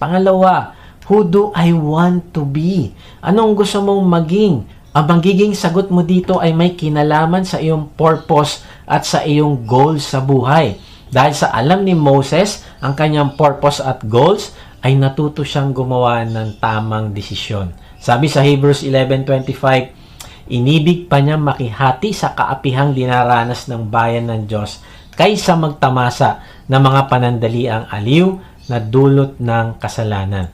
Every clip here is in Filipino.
Pangalawa, who do I want to be? Anong gusto mong maging? Ang magiging sagot mo dito ay may kinalaman sa iyong purpose at sa iyong goals sa buhay. Dahil sa alam ni Moses, ang kanyang purpose at goals, ay natuto siyang gumawa ng tamang desisyon. Sabi sa Hebrews 11.25, Inibig pa niya makihati sa kaapihang dinaranas ng bayan ng Diyos kaysa magtamasa ng mga panandaliang aliw na dulot ng kasalanan.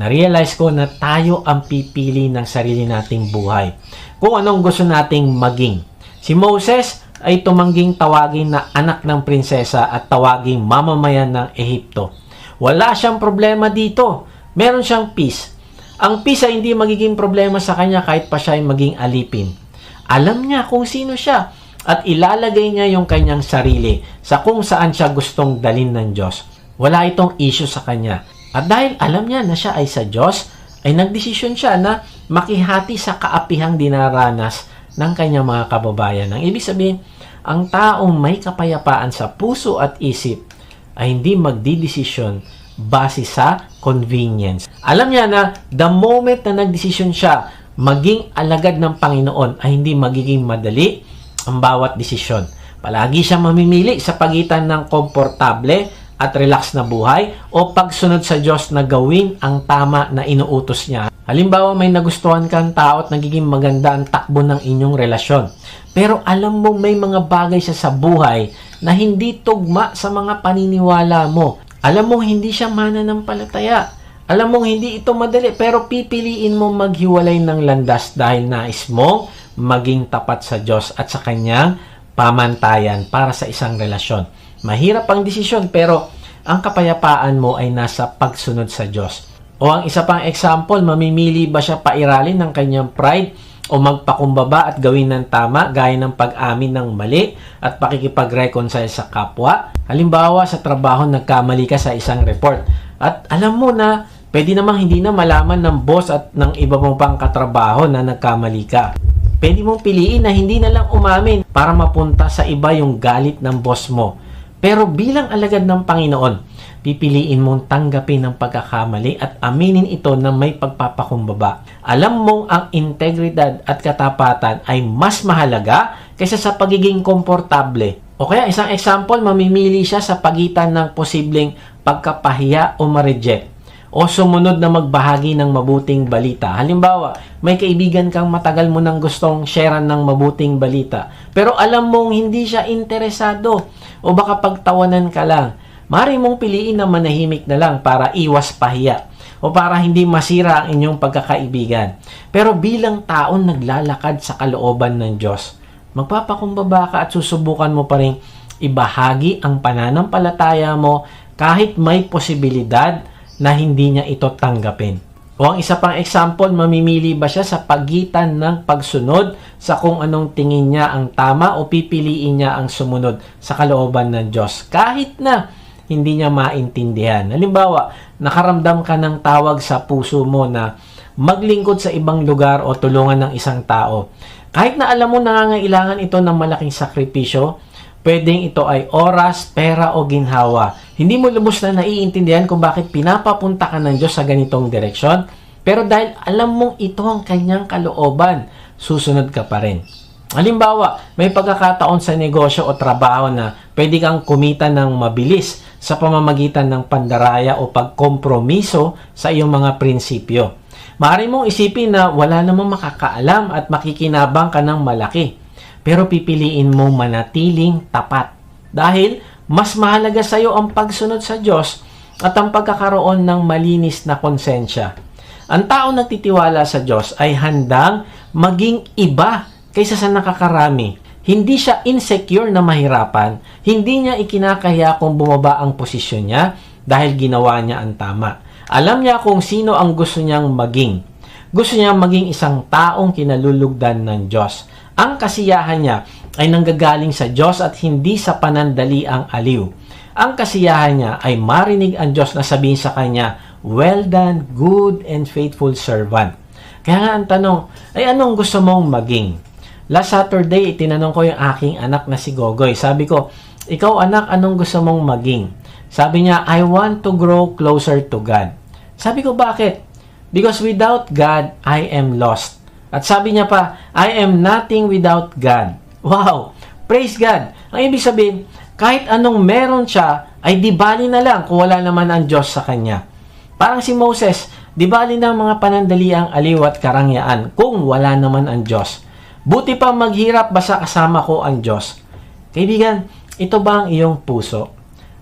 Na-realize ko na tayo ang pipili ng sarili nating buhay. Kung anong gusto nating maging. Si Moses ay tumangging tawagin na anak ng prinsesa at tawaging mamamayan ng Ehipto. Wala siyang problema dito. Meron siyang peace. Ang peace ay hindi magiging problema sa kanya kahit pa siya ay maging alipin. Alam niya kung sino siya at ilalagay niya yung kanyang sarili sa kung saan siya gustong dalin ng Diyos. Wala itong issue sa kanya. At dahil alam niya na siya ay sa Diyos, ay nagdesisyon siya na makihati sa kaapihang dinaranas ng kanyang mga kababayan. Ang ibig sabihin, ang taong may kapayapaan sa puso at isip ay hindi magdidesisyon base sa convenience. Alam niya na the moment na nagdesisyon siya maging alagad ng Panginoon ay hindi magiging madali ang bawat desisyon. Palagi siya mamimili sa pagitan ng komportable at relax na buhay o pagsunod sa Diyos na gawin ang tama na inuutos niya. Halimbawa may nagustuhan kang tao at nagiging maganda ang takbo ng inyong relasyon. Pero alam mo may mga bagay siya sa buhay na hindi tugma sa mga paniniwala mo. Alam mo hindi siya mananampalataya. Alam mo hindi ito madali pero pipiliin mo maghiwalay ng landas dahil nais mo maging tapat sa Diyos at sa kanyang pamantayan para sa isang relasyon. Mahirap ang desisyon pero ang kapayapaan mo ay nasa pagsunod sa Diyos. O ang isa pang example, mamimili ba siya pairalin ng kanyang pride o magpakumbaba at gawin ng tama gaya ng pag-amin ng mali at pakikipag-reconcile sa kapwa? Halimbawa, sa trabaho nagkamali ka sa isang report at alam mo na pwede namang hindi na malaman ng boss at ng iba mong pang katrabaho na nagkamali ka. Pwede mong piliin na hindi na lang umamin para mapunta sa iba yung galit ng boss mo. Pero bilang alagad ng Panginoon, pipiliin mong tanggapin ang pagkakamali at aminin ito na may pagpapakumbaba. Alam mong ang integridad at katapatan ay mas mahalaga kaysa sa pagiging komportable. O kaya isang example, mamimili siya sa pagitan ng posibleng pagkapahiya o ma-reject o sumunod na magbahagi ng mabuting balita. Halimbawa, may kaibigan kang matagal mo nang gustong sharean ng mabuting balita, pero alam mong hindi siya interesado o baka pagtawanan ka lang. Mari mong piliin na manahimik na lang para iwas pahiya o para hindi masira ang inyong pagkakaibigan. Pero bilang taon naglalakad sa kalooban ng Diyos, magpapakumbaba ka at susubukan mo pa rin ibahagi ang pananampalataya mo kahit may posibilidad na hindi niya ito tanggapin. O ang isa pang example, mamimili ba siya sa pagitan ng pagsunod sa kung anong tingin niya ang tama o pipiliin niya ang sumunod sa kalooban ng Diyos kahit na hindi niya maintindihan. Halimbawa, nakaramdam ka ng tawag sa puso mo na maglingkod sa ibang lugar o tulungan ng isang tao. Kahit na alam mo nangangailangan ito ng malaking sakripisyo, pwedeng ito ay oras, pera o ginhawa hindi mo lubos na naiintindihan kung bakit pinapapunta ka ng Diyos sa ganitong direksyon. Pero dahil alam mong ito ang kanyang kalooban, susunod ka pa rin. Halimbawa, may pagkakataon sa negosyo o trabaho na pwede kang kumita ng mabilis sa pamamagitan ng pandaraya o pagkompromiso sa iyong mga prinsipyo. Maaari mong isipin na wala namang makakaalam at makikinabang ka ng malaki. Pero pipiliin mong manatiling tapat. Dahil mas mahalaga sa iyo ang pagsunod sa Diyos at ang pagkakaroon ng malinis na konsensya. Ang tao nagtitiwala sa Diyos ay handang maging iba kaysa sa nakakarami. Hindi siya insecure na mahirapan. Hindi niya ikinakaya kung bumaba ang posisyon niya dahil ginawa niya ang tama. Alam niya kung sino ang gusto niyang maging. Gusto niya maging isang taong kinalulugdan ng Diyos. Ang kasiyahan niya ay nanggagaling sa Diyos at hindi sa panandali ang aliw. Ang kasiyahan niya ay marinig ang Diyos na sabihin sa kanya, Well done, good and faithful servant. Kaya nga ang tanong, ay anong gusto mong maging? Last Saturday, tinanong ko yung aking anak na si Gogoy. Sabi ko, ikaw anak, anong gusto mong maging? Sabi niya, I want to grow closer to God. Sabi ko, bakit? Because without God, I am lost. At sabi niya pa, I am nothing without God. Wow! Praise God! Ang ibig sabihin, kahit anong meron siya, ay di bali na lang kung wala naman ang Diyos sa kanya. Parang si Moses, di bali na mga panandali ang aliw at karangyaan kung wala naman ang Diyos. Buti pa maghirap basta kasama ko ang Diyos. Kaibigan, ito ba ang iyong puso?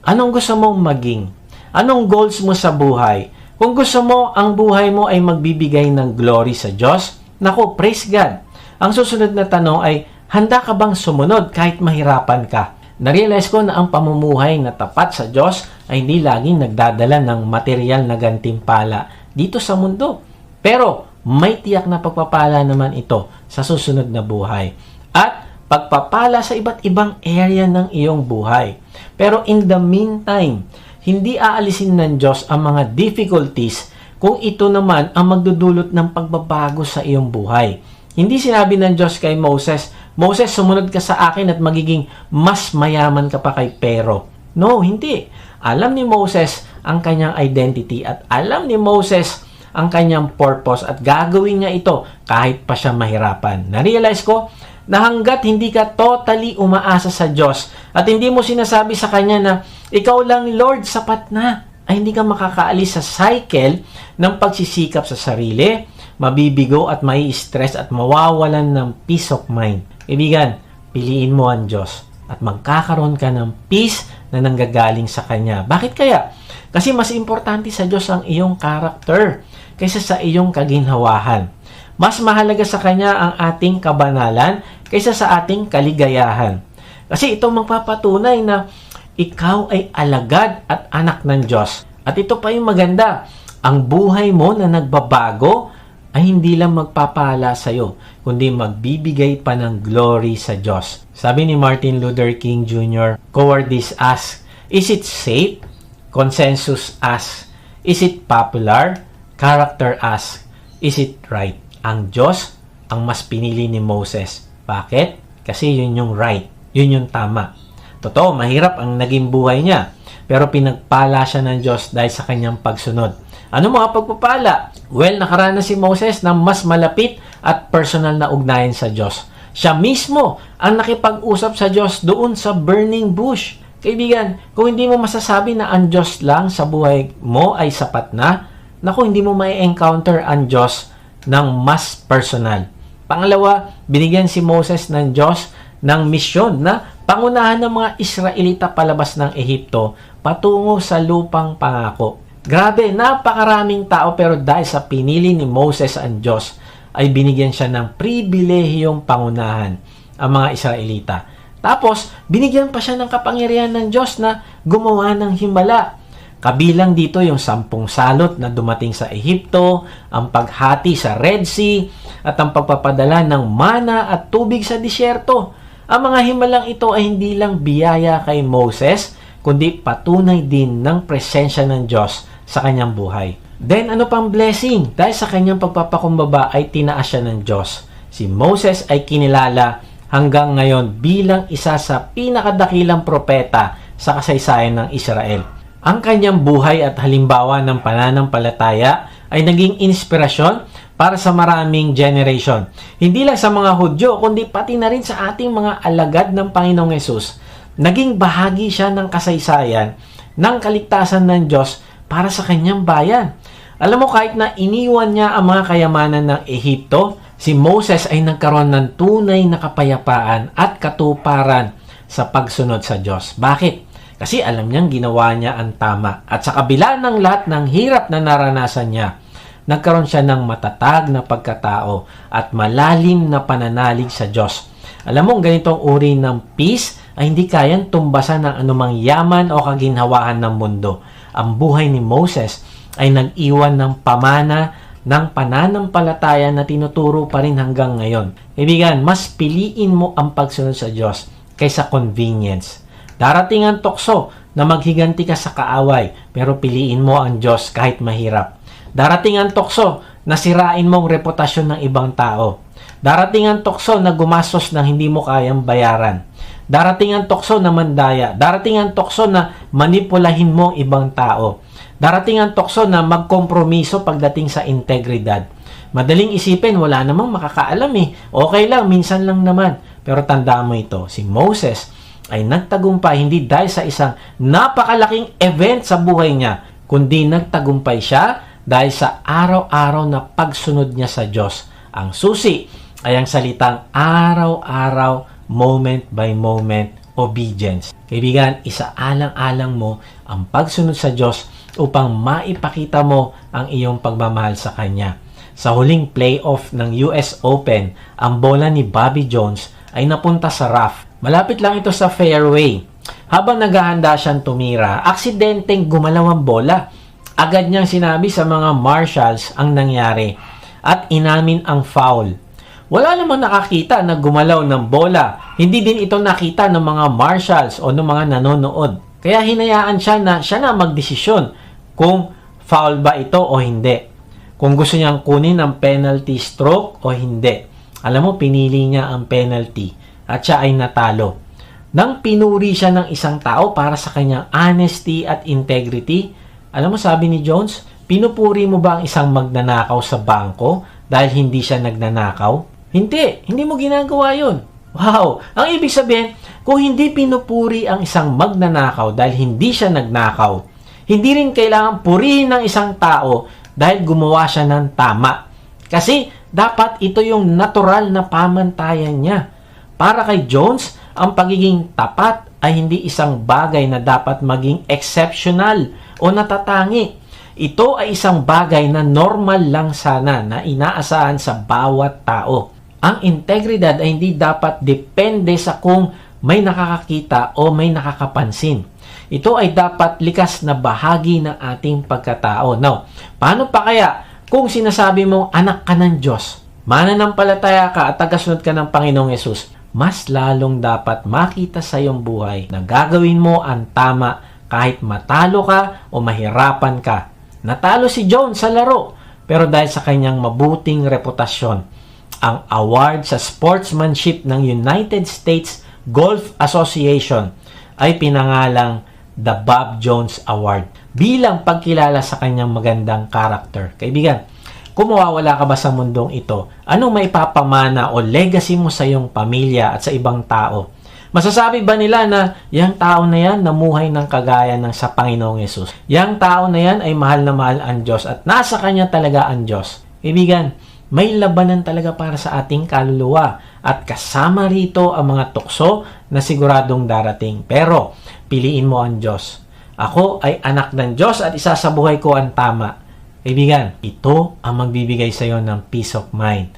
Anong gusto mong maging? Anong goals mo sa buhay? Kung gusto mo ang buhay mo ay magbibigay ng glory sa Diyos, nako, praise God. Ang susunod na tanong ay, handa ka bang sumunod kahit mahirapan ka? Narealize ko na ang pamumuhay na tapat sa Diyos ay hindi laging nagdadala ng material na gantimpala dito sa mundo. Pero may tiyak na pagpapala naman ito sa susunod na buhay. At pagpapala sa iba't ibang area ng iyong buhay. Pero in the meantime, hindi aalisin ng Diyos ang mga difficulties kung ito naman ang magdudulot ng pagbabago sa iyong buhay. Hindi sinabi ng Diyos kay Moses, Moses, sumunod ka sa akin at magiging mas mayaman ka pa kay Pero. No, hindi. Alam ni Moses ang kanyang identity at alam ni Moses ang kanyang purpose at gagawin niya ito kahit pa siya mahirapan. Na-realize ko na hanggat hindi ka totally umaasa sa Diyos at hindi mo sinasabi sa Kanya na ikaw lang Lord, sapat na, ay hindi ka makakaalis sa cycle ng pagsisikap sa sarili, mabibigo at mai stress at mawawalan ng peace of mind. Ibigan, piliin mo ang Diyos at magkakaroon ka ng peace na nanggagaling sa Kanya. Bakit kaya? Kasi mas importante sa Diyos ang iyong character kaysa sa iyong kaginhawahan. Mas mahalaga sa Kanya ang ating kabanalan kaysa sa ating kaligayahan. Kasi ito magpapatunay na ikaw ay alagad at anak ng Diyos. At ito pa yung maganda, ang buhay mo na nagbabago ay hindi lang magpapala sa iyo, kundi magbibigay pa ng glory sa Diyos. Sabi ni Martin Luther King Jr., Cowardice asks, Is it safe? Consensus asks, Is it popular? Character asks, Is it right? Ang Diyos ang mas pinili ni Moses. Bakit? Kasi yun yung right. Yun yung tama. Totoo, mahirap ang naging buhay niya. Pero pinagpala siya ng Diyos dahil sa kanyang pagsunod. Ano mga pagpapala? Well, nakaranas si Moses ng mas malapit at personal na ugnayan sa Diyos. Siya mismo ang nakipag-usap sa Diyos doon sa burning bush. Kaibigan, kung hindi mo masasabi na ang Diyos lang sa buhay mo ay sapat na, naku, hindi mo may encounter ang Diyos ng mas personal. Pangalawa, binigyan si Moses ng Diyos ng misyon na pangunahan ng mga Israelita palabas ng Ehipto patungo sa lupang pangako. Grabe, napakaraming tao pero dahil sa pinili ni Moses ang Diyos, ay binigyan siya ng pribilehiyong pangunahan ang mga Israelita. Tapos, binigyan pa siya ng kapangyarihan ng Diyos na gumawa ng himala. Kabilang dito yung sampung salot na dumating sa Ehipto, ang paghati sa Red Sea, at ang pagpapadala ng mana at tubig sa disyerto. Ang mga himalang ito ay hindi lang biyaya kay Moses, kundi patunay din ng presensya ng Diyos sa kanyang buhay. Then ano pang blessing? Dahil sa kanyang pagpapakumbaba ay tinaas siya ng Diyos. Si Moses ay kinilala hanggang ngayon bilang isa sa pinakadakilang propeta sa kasaysayan ng Israel. Ang kanyang buhay at halimbawa ng pananampalataya ay naging inspirasyon para sa maraming generation. Hindi lang sa mga Hudyo, kundi pati na rin sa ating mga alagad ng Panginoong Yesus. Naging bahagi siya ng kasaysayan ng kaligtasan ng Diyos para sa kanyang bayan. Alam mo, kahit na iniwan niya ang mga kayamanan ng Ehipto, si Moses ay nagkaroon ng tunay na kapayapaan at katuparan sa pagsunod sa Diyos. Bakit? Kasi alam niyang ginawa niya ang tama. At sa kabila ng lahat ng hirap na naranasan niya, nagkaroon siya ng matatag na pagkatao at malalim na pananalig sa Diyos. Alam mo, ganitong uri ng peace ay hindi kayang tumbasan ng anumang yaman o kaginhawaan ng mundo. Ang buhay ni Moses ay nag-iwan ng pamana ng pananampalataya na tinuturo pa rin hanggang ngayon. Ibigan, mas piliin mo ang pagsunod sa Diyos kaysa convenience. Darating ang tukso na maghiganti ka sa kaaway, pero piliin mo ang Diyos kahit mahirap. Darating ang tukso na sirain mong reputasyon ng ibang tao. Darating ang tukso na gumastos ng hindi mo kayang bayaran. Darating ang tukso na mandaya. Darating ang tukso na manipulahin mo ibang tao. Darating ang tukso na magkompromiso pagdating sa integridad. Madaling isipin, wala namang makakaalam eh. Okay lang, minsan lang naman. Pero tandaan mo ito, si Moses ay nagtagumpay hindi dahil sa isang napakalaking event sa buhay niya, kundi nagtagumpay siya dahil sa araw-araw na pagsunod niya sa Diyos. Ang susi ay ang salitang araw-araw, moment by moment obedience. Kaibigan, isaalang-alang mo ang pagsunod sa Diyos upang maipakita mo ang iyong pagmamahal sa Kanya. Sa huling playoff ng US Open, ang bola ni Bobby Jones ay napunta sa rough. Malapit lang ito sa fairway. Habang naghahanda siyang tumira, aksidenteng gumalaw ang bola. Agad niyang sinabi sa mga marshals ang nangyari at inamin ang foul. Wala namang nakakita na gumalaw ng bola. Hindi din ito nakita ng mga marshals o ng mga nanonood. Kaya hinayaan siya na siya na magdesisyon kung foul ba ito o hindi. Kung gusto niyang kunin ang penalty stroke o hindi. Alam mo, pinili niya ang penalty at siya ay natalo. Nang pinuri siya ng isang tao para sa kanyang honesty at integrity, alam mo sabi ni Jones, pinupuri mo ba ang isang magnanakaw sa bangko dahil hindi siya nagnanakaw? Hindi, hindi mo ginagawa yon. Wow! Ang ibig sabihin, kung hindi pinupuri ang isang magnanakaw dahil hindi siya nagnakaw, hindi rin kailangan purihin ng isang tao dahil gumawa siya ng tama. Kasi dapat ito yung natural na pamantayan niya. Para kay Jones, ang pagiging tapat ay hindi isang bagay na dapat maging exceptional o natatangi. Ito ay isang bagay na normal lang sana na inaasahan sa bawat tao. Ang integridad ay hindi dapat depende sa kung may nakakakita o may nakakapansin. Ito ay dapat likas na bahagi ng ating pagkatao. Now, paano pa kaya kung sinasabi mong anak ka ng Diyos, mananampalataya ka at tagasunod ka ng Panginoong Yesus, mas lalong dapat makita sa iyong buhay na gagawin mo ang tama kahit matalo ka o mahirapan ka. Natalo si John sa laro, pero dahil sa kanyang mabuting reputasyon, ang award sa sportsmanship ng United States Golf Association ay pinangalang the Bob Jones Award bilang pagkilala sa kanyang magandang karakter. Kaibigan, kung mawawala ka ba sa mundong ito, anong maipapamana o legacy mo sa iyong pamilya at sa ibang tao? Masasabi ba nila na yang tao na yan namuhay ng kagaya ng sa Panginoong Yesus? Yang tao na yan ay mahal na mahal ang Diyos at nasa Kanya talaga ang Diyos. Kaibigan, may labanan talaga para sa ating kaluluwa at kasama rito ang mga tukso na siguradong darating. Pero, piliin mo ang Diyos. Ako ay anak ng Diyos at isa sa buhay ko ang tama. Kaibigan, ito ang magbibigay sa iyo ng peace of mind.